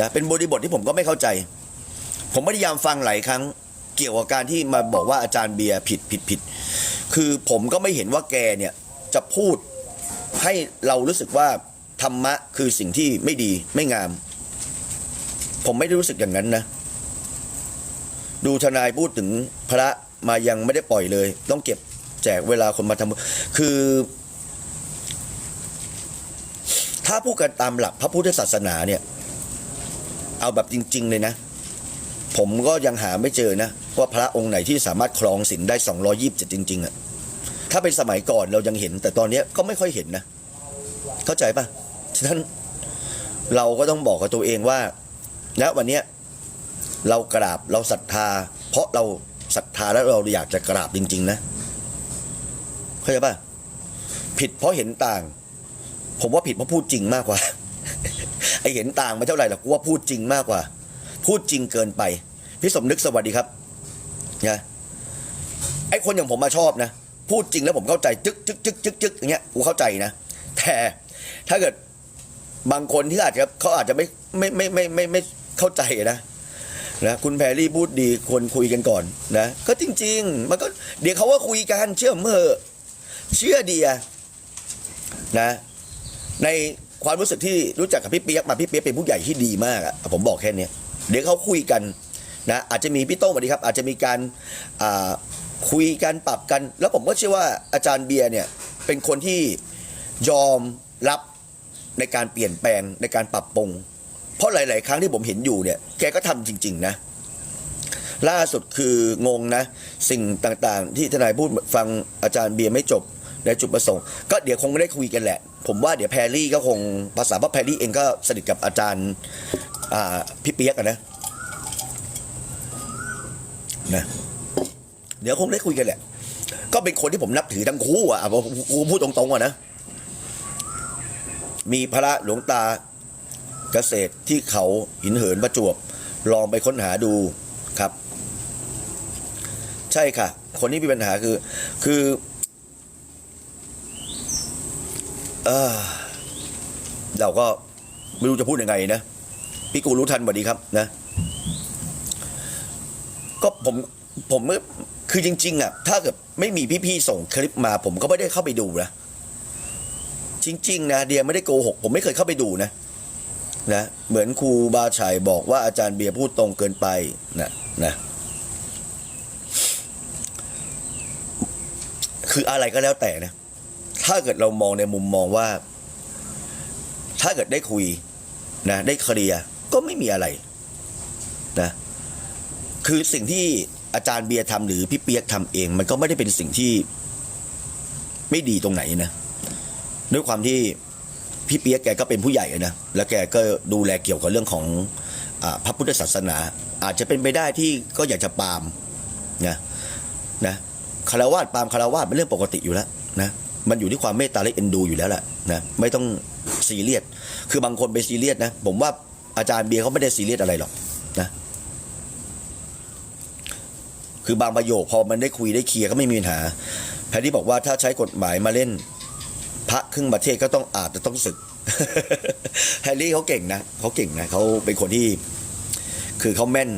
นะเป็นบริบทที่ผมก็ไม่เข้าใจ ผมพยายามฟังหลายครั้งเกี่ยวกับการที่มาบอกว่าอาจารย์เบียร์ผิดผิดผิด คือผมก็ไม่เห็นว่าแกเนี่ยจะพูดให้เรารู้สึกว่าธรรมะคือสิ่งที่ไม่ดีไม่งาม ผมไม่ได้รู้สึกอย่างนั้นนะ ดูทนายพูดถึงพระมายังไม่ได้ปล่อยเลย ต้องเก็บแจกเวลาคนมาทำคือ ถ้าพูดกันตามหลักพระพุทธศาสนาเนี่ย เอาแบบจริง ๆ เลยนะ ผมก็ยังหาไม่เจอนะ ว่าพระองค์ไหนที่สามารถครองศีลได้ 227 จริง ๆอะถ้าเป็นสมัยก่อนเรายังเห็น แต่ตอนนี้ก็ไม่ค่อยเห็นนะ เข้าใจปะฉะนั้นเราก็ต้องบอกกับตัวเองว่าณวันนี้เรากราบเราศรัทธา เพราะเราศรัทธาแล้วเราอยากจะกราบจริง ๆ นะ เข้าใจปะผิดเพราะเห็นต่าง ผมว่าผิดเพราะพูดจริงมากกว่า ไอเห็นต่างไม่เท่าไหร่หรอกกูว่าพูดจริงมากกว่า พูดจริงเกินไปพี่สมนึกสวัสดีครับนะไอคนอย่างผมมาชอบนะ พูดจริงแล้วผมเข้าใจจึ๊กจึ๊กจึ๊กจึ๊กจึ๊กอย่างเงี้ยกูเข้าใจนะแต่ถ้าเกิดบางคนที่อาจจะเขาอาจจะไม่ไม่ไม่ไม่ไม่ไม่เข้าใจนะนะคุณแพรรี่พูดดีควรคุยกันก่อนนะก็จริง ๆ มันก็เดี๋ยวเขาว่าคุยกันเชื่อมเถอะเชื่อเดียนะ ใน ความรู้สึกที่รู้จักกับพี่เปียกมาพี่เปียกเป็นผู้ใหญ่ที่ดีมากอะผมบอกแค่นี้เดี๋ยวเขาคุยกันนะอาจจะมีพี่โต้งสวัสดีครับ อาจจะมีการคุยกันปรับกัน แล้วผมก็เชื่อว่าอาจารย์เบียร์เนี่ยเป็นคนที่ยอมรับในการเปลี่ยนแปลงในการปรับปรุง เพราะหลาย ๆ ครั้งที่ผมเห็นอยู่เนี่ยแกก็ทำจริง ๆ นะ ล่าสุดคืองงนะ สิ่งต่าง ๆ ที่ทนายพูดฟังอาจารย์เบียร์ไม่จบในจุดประสงค์ ก็เดี๋ยวคงได้คุยกันแหละ ผมว่าเดี๋ยวแพรรี่ก็คงภาษาว่าแพรรี่เองก็สนิทกับอาจารย์พี่เปียกนะนะเดี๋ยวคงได้คุยกันแหละ ก็เป็นคนที่ผมนับถือทั้งคู่อะผมพูดตรงๆอะนะ มีพระหลวงตาเกษตรที่เขาหินเหินประจวบ ลองไปค้นหาดูครับ ใช่ค่ะ คนที่มีปัญหาคือ คือ เออเราก็ไม่รู้จะพูดยังไงนะพี่กูรู้ทันสวัสดีครับนะ ก็ผมผมไม่คือจริง ๆอะถ้าเกิดไม่มีพี่ๆส่งคลิปมา ผมก็ไม่ได้เข้าไปดูนะจริง ๆ นะเดียไม่ได้โกหกผมไม่เคยเข้าไปดูนะนะเหมือนครูบาชัยบอกว่าอาจารย์เบียร์พูดตรงเกินไปนะนะคืออะไรก็แล้วแต่นะ ถ้าเกิดเรามองในมุมมองว่า ถ้าเกิดได้คุยนะ ได้เคลียร์ก็ไม่มีอะไรนะคือสิ่งที่อาจารย์เบียร์ทำหรือพี่เปียกทำเอง มันก็ไม่ได้เป็นสิ่งที่ไม่ดีตรงไหนนะด้วยความที่พี่เปียกแกก็เป็นผู้ใหญ่นะแล้วแกก็ดูแลเกี่ยวกับเรื่องของอพระพุทธศาสนา อาจจะเป็นไปได้ที่ก็อยากจะปามนะนะคารวาสปามคารวาสเป็นเรื่องปกติอยู่แล้วนะ มันอยู่ที่ความเมตตาและเอ็นดูอยู่แล้วแหละนะไม่ต้องซีเรียสคือบางคนไปซีเรียสนะ ผมว่าอาจารย์เบียร์เขาไม่ได้ซีเรียสอะไรหรอกนะ คือบางประโยคพอมันได้คุยได้เคลียร์ก็ไม่มีปัญหาแพทที่บอกว่าถ้าใช้กฎหมายมาเล่น พระครึ่งประเทศก็ต้องอาจจะต้องศึกแฮร์รี่เขาเก่งนะเขาเก่งนะเขาเป็นคนที่ คือเขาแม่น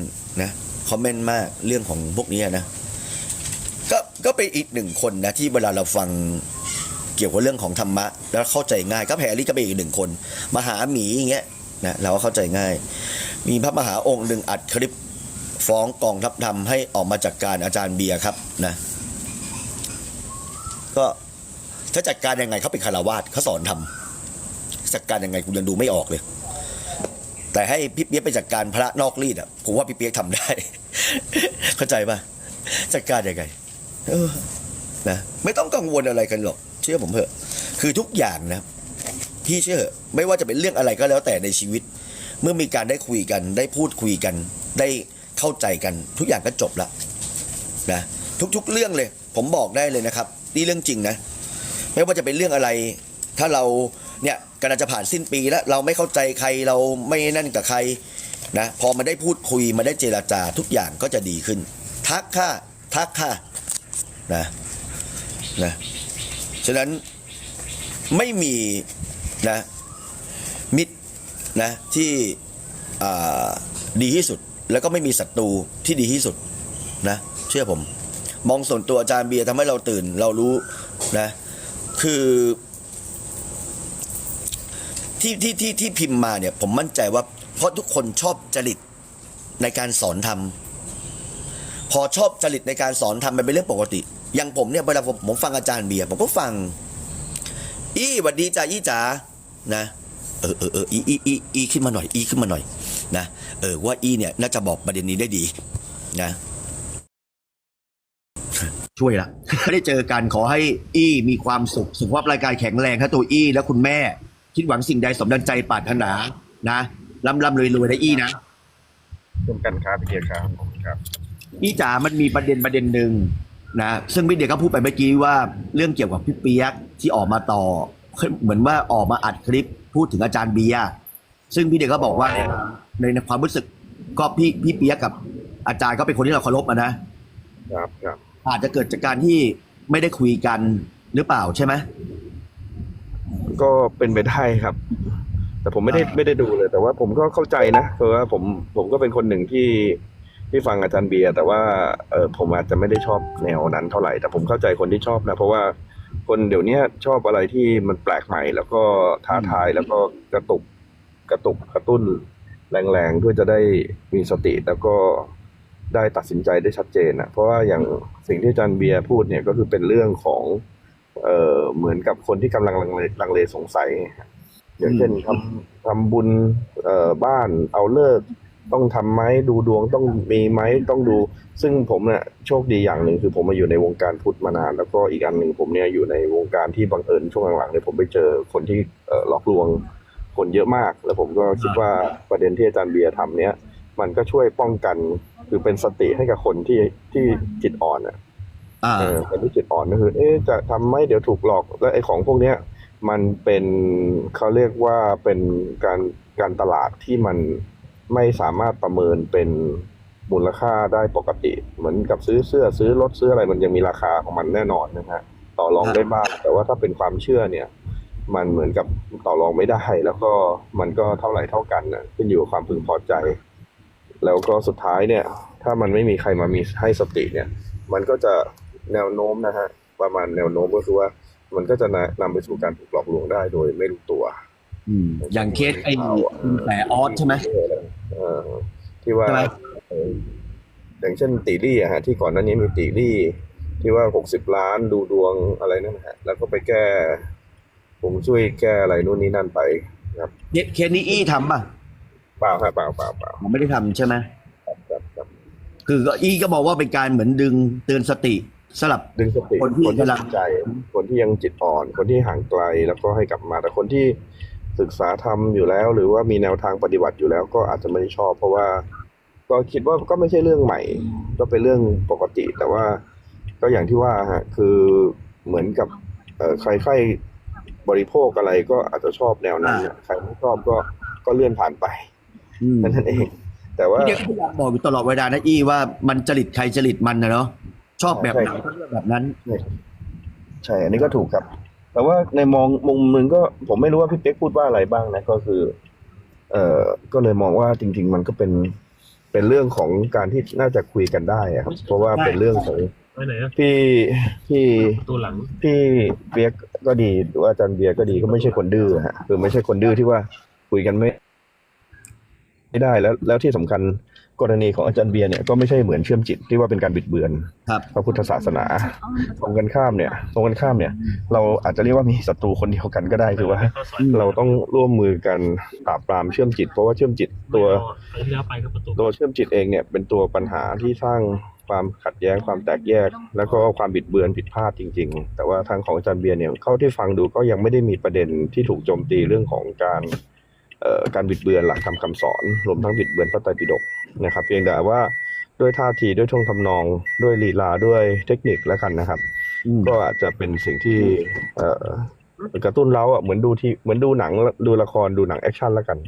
นะเขาแม่นมากเรื่องของพวกนี้นะก็ก็เป็นอีกหนึ่งคนนะที่เวลาเราฟัง เกี่ยวกับเรื่องของธรรมะ แล้วเข้าใจง่ายก็แพรรี่ก็เป็นอีกหนึ่งคน มหาหมีอย่างเงี้ยนะเราก็เข้าใจง่าย มีพระมหาองค์หนึ่งอัดคลิปฟ้องกองทัพธรรมให้ออกมาจัดการอาจารย์เบียร์ครับนะก็ถ้าจัดการยังไงเขาเป็นคารวาสเขาสอนทำจัดการยังไงกูยังดูไม่ออกเลย แต่ให้พี่เปี๊ยกไปจัดการพระนอกรีดอะผมว่าพี่เปี๊ยกทำได้ เข้าใจป่ะจัดการยังไงเออนะไม่ต้องกังวลอะไรกันหรอก เชื่อผมเถอะ คือทุกอย่างนะพี่เชื่อไม่ว่าจะเป็นเรื่องอะไรก็แล้วแต่ในชีวิต เมื่อมีการได้คุยกัน ได้พูดคุยกัน ได้เข้าใจกัน ทุกอย่างก็จบละนะทุกๆเรื่องเลย ผมบอกได้เลยนะครับนี่เรื่องจริงนะ ไม่ว่าจะเป็นเรื่องอะไร ถ้าเราเนี่ยกำลังจะผ่านสิ้นปีแล้ว เราไม่เข้าใจใครเราไม่นั่นกับใครนะพอมาได้พูดคุยมาได้เจราจาทุกอย่างก็จะดีขึ้น ทักค่ะทักค่ะนะนะ ฉะนั้นไม่มีนะมิตรนะที่ดีที่สุดแล้วก็ไม่มีศัตรูที่ดีที่สุดนะเชื่อผม มองส่วนตัวอาจารย์เบียร์ทำให้เราตื่นเรารู้นะคือที่ที่ที่ที่พิมพ์มาเนี่ยผมมั่นใจว่าเพราะทุกคนชอบจริตในการสอนทำพอชอบจริตในการสอนทำมันเป็นเรื่องปกติ อย่างผมเนี่ยเวลาผมผมฟังอาจารย์เบียร์ผมก็ฟัง อี้หวัดดีจ้าอี้จ๋านะ เออเออเอออีอีอีอีขึ้นมาหน่อย อีขึ้นมาหน่อย นะเออว่าอีเนี่ยน่าจะบอกประเด็นนี้ได้ดีนะช่วยละไม่ได้เจอกันขอให้อี้มีความสุขสุขภาพร่างกายแข็งแรงถ้าตัวอี้และคุณแม่ คิดหวังสิ่งใดสมดังใจปรารถนา นะร่ำร่ำรวยรวยนะอี้นะเช่นกันครับพี่เกียร์ครับผมครับพี่จ๋ามันมีประเด็นประเด็นหนึ่ง นะซึ่งพี่เดียก็พูดไปเมื่อกี้ว่าเรื่องเกี่ยวกับพี่เปียกที่ออกมาต่อ เหมือนว่าออกมาอัดคลิปพูดถึงอาจารย์เบียร์ซึ่งพี่เดียก็บอกว่าในในความรู้สึกก็พี่พี่เปียกกับอาจารย์ก็เป็นคนที่เราเคารพอะนะครับครับอาจจะเกิดจากการที่ไม่ได้คุยกันหรือเปล่าใช่ไหมก็เป็นไปได้ครับ แต่ผมไม่ได้อ่าไม่ได้ดูเลย แต่ว่าผมก็เข้าใจนะเพราะว่าผมผมก็เป็นคนหนึ่งที่ ที่ฟังอาจารย์เบียร์แต่ว่าเออผมอาจจะไม่ได้ชอบแนวนั้นเท่าไหร่ แต่ผมเข้าใจคนที่ชอบนะ เพราะว่าคนเดี๋ยวนี้ชอบอะไรที่มันแปลกใหม่ แล้วก็ท้าทายแล้วก็กระตุกกระตุกกระตุ้นแรงๆเพื่อจะได้มีสติแล้วก็ได้ตัดสินใจได้ชัดเจนนะเพราะว่าอย่างสิ่งที่อาจารย์เบียร์พูดเนี่ยก็คือเป็นเรื่องของเอ่อเหมือนกับคนที่กำลังลังเลลังเลสงสัยอย่างเช่นทำทำบุญเอ่อบ้านเอาเลิกษ์ ต้องทำไหมดูดวงต้องมีไหมต้องดู ซึ่งผมเนี่ยโชคดีอย่างหนึ่งคือผมมาอยู่ในวงการพุทธมานาน แล้วก็อีกอันหนึ่งผมเนี่ยอยู่ในวงการที่บังเอิญช่วงหลังๆเนี่ยผมไปเจอคนที่เอ่อหลอกลวงคนเยอะมาก แล้วผมก็คิดว่าประเด็นที่อาจารย์เบียร์ทำเนี่ยมันก็ช่วยป้องกันคือเป็นสติให้กับคนที่ที่จิตอ่อนอะอ่าเออคนที่จิตอ่อนก็คือ เอ๊ะจะทำไหมเดี๋ยวถูกหลอกแล้วไอ้ของพวกเนี้ยมันเป็นเขาเรียกว่าเป็นการการตลาดที่มัน ไม่สามารถประเมินเป็นมูลค่าได้ปกติ เหมือนกับซื้อเสื้อซื้อรถซื้ออะไรมันยังมีราคาของมันแน่นอนนะฮะต่อรองได้บ้างแต่ว่าถ้าเป็นความเชื่อเนี่ย มันเหมือนกับต่อรองไม่ได้ แล้วก็มันก็เท่าไหร่เท่ากันนะขึ้นอยู่กับความพึงพอใจ แล้วก็สุดท้ายเนี่ย ถ้ามันไม่มีใครมามีให้สติเนี่ย มันก็จะแนวโน้มนะฮะประมาณแนวโน้มก็คือว่ามันก็จะนำไปสู่การถูกหลอกลวงได้โดยไม่รู้ตัว อย่างเคสไอ้แต่ออสใช่ไหมที่ว่า อย่างเช่นตีรี่อะฮะที่ก่อนหน้านี้มีตีรี่ ที่ว่าหกสิบล้านดูดวงอะไรนั่นฮะ แล้วก็ไปแก้ ผมช่วยแก้อะไรนู่นนี่นั่นไปครับเคสเคสนี้อี้ทำป่ะเปล่าครับเปล่าเปล่าเปล่าผมไม่ได้ทำใช่ไหมครับครับคือก็อี้ก็บอกว่าเป็นการเหมือนดึงเตือนสติสลับดึงสติคนที่กำลังใจ คนที่ยังจิตอ่อน คนที่ห่างไกลแล้วก็ให้กลับมาแต่คนที่ ศึกษาธรรมอยู่แล้ว หรือว่ามีแนวทางปฏิบัติอยู่แล้ว ก็อาจจะไม่ได้ชอบ เพราะว่าก็คิดว่าก็ไม่ใช่เรื่องใหม่ ก็เป็นเรื่องปกติ แต่ว่าก็อย่างที่ว่าฮะคือเหมือนกับเอ่อใครใครบริโภคอะไรก็อาจจะชอบแนวนั้นน่ะใครไม่ชอบก็ก็เลื่อนผ่านไปอืมแค่นั้นเอง แต่ว่าพี่เดียก็พยายามบอกอยู่ตลอดเวลานะอี้ว่ามันจริตใครจริตมันนะเนาะชอบแบบไหนก็เลือกแบบนั้น ใช่ อันนี้ก็ถูกครับ แต่ว่าในมองมุมหนึ่งก็ผมไม่รู้ว่าพี่เป๊กพูดว่าอะไรบ้างนะก็คือ เอ่อก็เลยมองว่าจริง ๆ มันก็เป็นเป็นเรื่องของการที่น่าจะคุยกันได้อะครับ เพราะว่าเป็นเรื่องของไปไหนอะพี่พี่ประตูหลังพี่เปียกก็ดีหรือว่าอาจารย์เบียร์ก็ดีก็ไม่ใช่คนดื้อฮะคือไม่ใช่คนดื้อที่ว่าคุยกันไม่ ไม่ได้แล้วแล้วที่สำคัญ กรณีของอาจารย์เบียร์เนี่ยก็ไม่ใช่เหมือนเชื่อมจิตที่ว่าเป็นการบิดเบือนครับพระพุทธศาสนาตรงกันข้ามเนี่ยตรงกันข้ามเนี่ย เราอาจจะเรียกว่ามีศัตรูคนเดียวกันก็ได้คือว่าเข้าซอยเราต้องร่วมมือกันปราบปรามเชื่อมจิต เพราะว่าเชื่อมจิตตัวครั้งที่แล้วไปก็ประตูตัวเชื่อมจิตเองเนี่ยเป็นตัวปัญหาที่สร้างความขัดแย้งความแตกแยก แล้วก็ความบิดเบือนผิดพลาดจริง ๆ แต่ว่าทางของอาจารย์เบียร์เนี่ยเข้าที่ฟังดูก็ยังไม่ได้มีประเด็นที่ถูกโจมตีเรื่องของการเอ่อ การบิดเบือนหลักธรรมคำสอนรวมทั้งบิดเบือนพระไตรปิฎกนะครับ เพียงแต่ว่าด้วยท่าทีด้วยท่วงทำนองด้วยลีลาด้วยเทคนิคแล้วกันนะครับอืมก็อาจจะเป็นสิ่งที่เอ่อกระตุ้นเราอะเหมือนดูที่เหมือนดูหนังดูละครดูหนังแอคชั่นแล้วกัน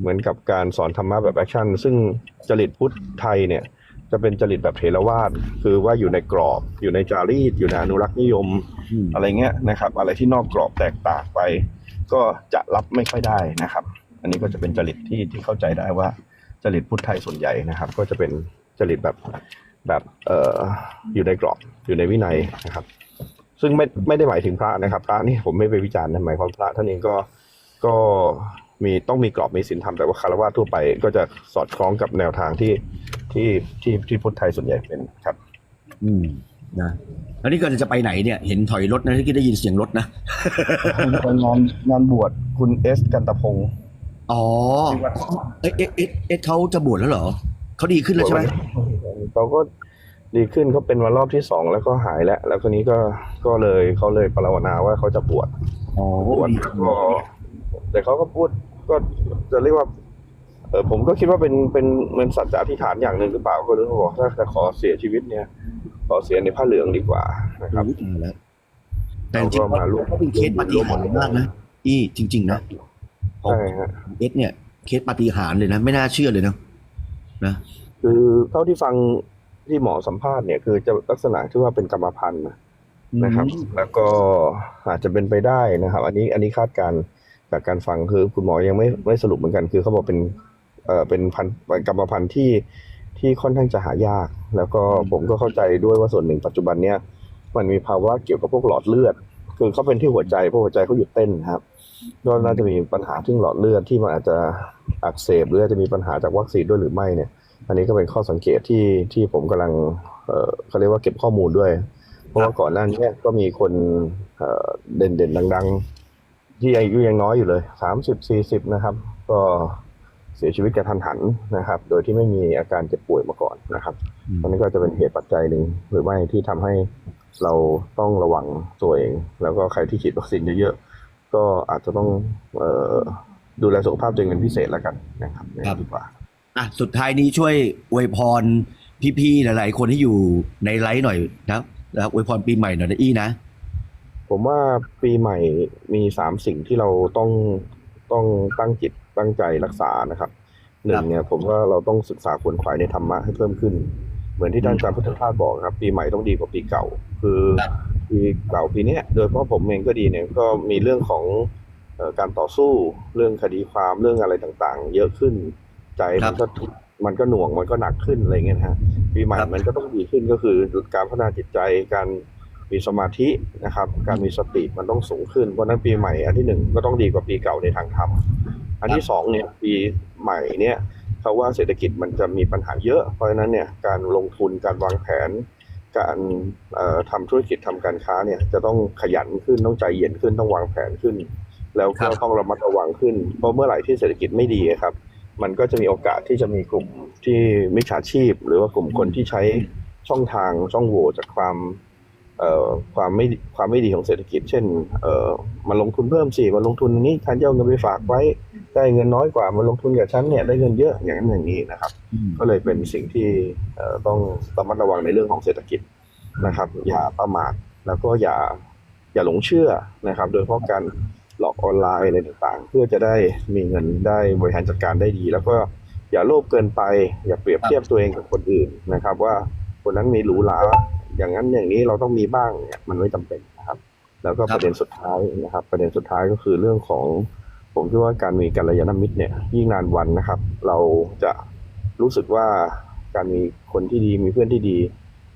เหมือนกับการสอนธรรมะแบบแอคชั่น ซึ่งจริตพุทธไทยเนี่ย จะเป็นจริตแบบเถรวาทคือว่าอยู่ในกรอบอยู่ในจารีตอยู่ในอนุรักษ์นิยมอืมอะไรเงี้ยนะครับ อะไรที่นอกกรอบแตกต่างไป ก็จะรับไม่ค่อยได้นะครับ อันนี้ก็จะเป็นจริตที่ที่เข้าใจได้ว่าจริตพุทธไทยส่วนใหญ่นะครับ ก็จะเป็นจริตแบบแบบเอ่ออยู่ในกรอบอยู่ในวินัยนะครับ ซึ่งไม่ไม่ได้หมายถึงพระนะครับ พระนี่ผมไม่ไปวิจารณ์นะหมายความพระท่านเองก็ก็มีต้องมีกรอบมีศีลธรรมแต่ว่าคารวะทั่วไปก็จะสอดคล้องกับแนวทางที่ที่ที่ที่พุทธไทยส่วนใหญ่เป็นครับ อืมนะแล้วนี่ก็จะไปไหนเนี่ยเห็นถอยรถนะที่ได้ยินเสียงรถนะไปงานงานบวชคุณเอสกันตะพงศ์ อ๋อเอ๊ะเอ๊ะเอ๊ะเอ๊ะเขาจะบวชแล้วเหรอเขาดีขึ้นแล้วใช่ไหมเขาก็ดีขึ้นเขาเป็นมารอบที่สองแล้วก็หายแล้ว แล้วคนนี้ก็ก็เลยเขาเลยปรารถนาว่าเขาจะบวชอ๋อบวชดีก็แต่เขาก็พูดก็จะเรียกว่า เออผมก็คิดว่าเป็นเป็นเหมือนสัจจะอธิษฐานอย่างหนึ่งหรือเปล่าก็เลยเขาบอกถ้าจะขอเสียชีวิตเนี่ย ขอเสียในผ้าเหลืองดีกว่านะครับรู้จักแล้วแต่จริงเขาก็มาร่วมๆเขาเป็นเคสปาฏิหาริย์มากนะอีจริง ๆ นะ ของใช่ฮะเอสเนี่ยเคสปาฏิหาริย์เลยนะ ไม่น่าเชื่อเลยนะนะคือเท่าที่ฟังที่หมอสัมภาษณ์เนี่ยคือจะลักษณะที่ว่าเป็นกรรมพันธุ์นะนะครับ แล้วก็อาจจะเป็นไปได้นะครับ อันนี้อันนี้คาดการณ์จากการฟังคือคุณหมอยังไม่ไม่สรุปเหมือนกัน คือเขาบอกเป็นเอ่อเป็นพันธุ์เป็นกรรมพันธุ์ที่ที่ค่อนข้างจะหายาก แล้วก็ผมก็เข้าใจด้วยว่าส่วนหนึ่งปัจจุบันเนี้ยมันมีภาวะเกี่ยวกับพวกหลอดเลือด คือเขาเป็นที่หัวใจเพราะหัวใจเขาหยุดเต้นนะครับ ก็น่าจะมีปัญหาที่หลอดเลือดที่มันอาจจะอักเสบหรืออาจจะมีปัญหาจากวัคซีนด้วยหรือไม่เนี่ย อันนี้ก็เป็นข้อสังเกตที่ที่ผมกำลังเอ่อเขาเรียกว่าเก็บข้อมูลด้วย เพราะว่าก่อนหน้านี้ก็มีคนเอ่อเด่นๆดัง ๆ ที่อายุยังน้อยอยู่เลยสามสิบสี่สิบนะครับ ก็เสียชีวิตกระทันหันนะครับ โดยที่ไม่มีอาการเจ็บป่วยมาก่อนนะครับอืมอันนี้ก็จะเป็นเหตุปัจจัยหนึ่งหรือไม่ที่ทำให้เราต้องระวังตัวเอง แล้วก็ใครที่ฉีดวัคซีนเยอะๆ ก็อาจจะต้องเอ่อดูแลสุขภาพตัวเองเป็นพิเศษแล้วกันนะครับอย่างนี้ดีกว่าอะสุดท้ายนี้ช่วยอวยพรพี่ๆหลายๆคนที่อยู่ในไลฟ์หน่อยนะนะครับอวยพรปีใหม่หน่อยนะอี้นะ ผมว่าปีใหม่มีสามสิ่งที่เราต้องต้องตั้งจิตตั้งใจรักษานะครับหนึ่งเนี่ยผมว่าเราต้องศึกษาขวนขวายในธรรมะให้เพิ่มขึ้น เหมือนที่ท่านอาจารย์พุทธทาสบอกครับ ปีใหม่ต้องดีกว่าปีเก่า คือครับปีเก่าปีเนี้ยโดยเฉพาะผมเองก็ดีเนี่ยก็มีเรื่องของเอ่อการต่อสู้เรื่องคดีความเรื่องอะไรต่างๆ เยอะขึ้นใจมันก็ทุกข์มันก็หน่วงมันก็หนักขึ้นอะไรเงี้ยนะฮะปีใหม่ครับมันก็ต้องดีขึ้นก็คือการพัฒนาจิตใจการมีสมาธินะครับ การมีสติมันต้องสูงขึ้นเพราะฉะนั้นปีใหม่อันที่หนึ่งก็ต้องดีกว่าปีเก่าในทางธรรมอันที่สองเนี่ยปีใหม่เนี่ย เขาว่าเศรษฐกิจมันจะมีปัญหาเยอะเพราะฉะนั้นเนี่ยการลงทุนการวางแผน การเอ่อทำธุรกิจทำการค้าเนี่ยจะต้องขยันขึ้นต้องใจเย็นขึ้นต้องวางแผนขึ้น แล้วครัก็บต้องระมัดระวังขึ้น เพราะเมื่อไหร่ที่เศรษฐกิจไม่ดีครับ มันก็จะมีโอกาสที่จะมีกลุ่มที่มิจฉาชีพ หรือว่ากลุ่มคนที่ใช้ช่องทางช่องโหว่จากความเอ่อ ความไม่ความไม่ดีของเศรษฐกิจ เช่นเอ่อมาลงทุนเพิ่มสิมาลงทุนนี้ท่านจะเอาเงินไปฝากไว้ได้เงินน้อยกว่ามาลงทุนกับฉันเนี่ยได้เงินเยอะอย่างนั้นอย่างนี้นะครับอืมก็เลยเป็นสิ่งที่เอ่อต้องระมัดระวังในเรื่องของเศรษฐกิจนะครับ อย่าประมาทแล้วก็อย่าอย่าหลงเชื่อนะครับ โดยเฉพาะการหลอกออนไลน์อะไรต่างๆ เพื่อจะได้มีเงินได้บริหารจัดการได้ดี แล้วก็อย่าโลภเกินไป อย่าเปรียบเทียบตัวเองกับคนอื่นนะครับ ว่าคนนั้นมีหรูหรา อย่างนั้นอย่างนี้เราต้องมีบ้างเนี่ยมันไม่จำเป็นนะครับ แล้วก็ครับประเด็นสุดท้ายนะครับ ประเด็นสุดท้ายก็คือเรื่องของ ผมคิดว่าการมีกัลยาณมิตรเนี่ย ยิ่งนานวันนะครับ เราจะรู้สึกว่าการมีคนที่ดีมีเพื่อนที่ดี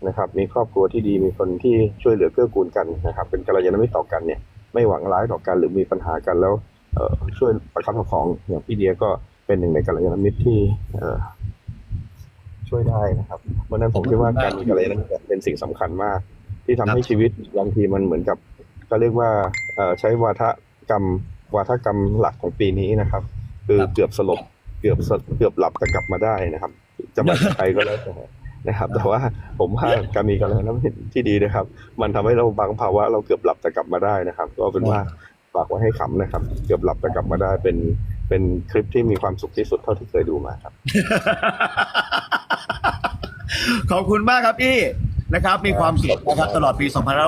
นะครับ มีครอบครัวที่ดีมีคนที่ช่วยเหลือเกื้อกูลกันนะครับ เป็นกัลยาณมิตรต่อกันเนี่ย ไม่หวังร้ายต่อกันหรือมีปัญหากันแล้วเอ่อช่วยประคับประคองอย่างพี่เดียก็เป็นหนึ่งในกัลยาณมิตรที่เอ่อ ช่วยได้นะครับ เพราะฉะนั้นผมคิดว่าการมีกัลยาณมิตรเป็นสิ่งสำคัญมาก ที่ทำให้ชีวิตบางทีมันเหมือนกับเขาเรียกว่าเอ่อใช้วาทกรรมวาทกรรมหลักของปีนี้นะครับ คือครับเกือบสลบเกือบสเกือบหลับแต่กลับมาได้นะครับ จะมาจากใครก็แล้วแต่นะครับ แต่ว่าผมว่าการมีการเน้ำที่ดีนะครับ มันทำให้เราบางภาวะเราเกือบหลับแต่กลับมาได้นะครับ ก็เป็นว่าฝากไว้ให้ขำนะครับ เกือบหลับแต่กลับมาได้เป็นเป็นคลิปที่มีความสุขที่สุดเท่าที่เคยดูมาครับ ขอบคุณมากครับอี้นะครับ มีความสุขนะครับตลอดปี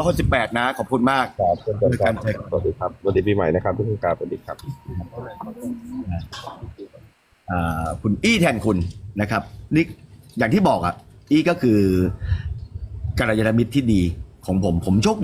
2568นะ ขอบคุณมากครับเช่นกันครับสวัสดีครับสวัสดีปีใหม่นะครับทุกท่านครับสวัสดีครับอ่าคุณอี้แทนคุณนะครับนี่อย่างที่บอกอะอี้ก็คือกัลยาณมิตรที่ดีของผมผมโชคดี